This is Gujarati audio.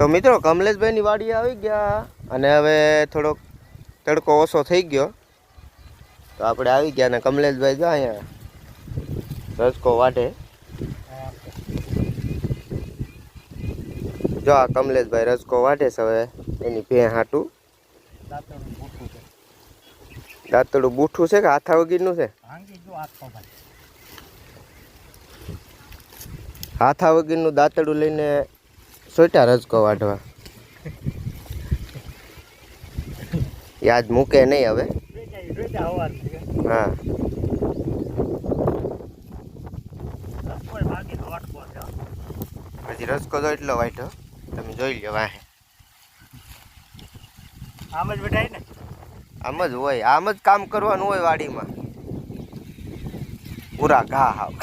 તો મિત્રો, કમલેશભાઈની વાડી આવી ગયા અને હવે થોડોક તડકો ઓછો થઈ ગયો. તો આપણે આવી ગયા ને કમલેશભાઈ જો અહીંયા. રસકો વાટે. જો આ કમલેશભાઈ રસકો વાટે છે હવે. એની ભે હાટું. દાંતડું બૂઠું છે કે હાથા વગીરનું છે? હાથા વગીરનું દાંતડું લઈને સોટા રસકો વાઢવા. યાદ મૂકે નહીં હવે. હા. પછી રસકો તો એટલો વાટ્યો તમે જોઈ લો વાહે. આમ જ બેઠાય ને? આમ જ હોય. આમ જ કામ કરવાનું હોય વાડીમાં. પૂરા ઘા હાવ.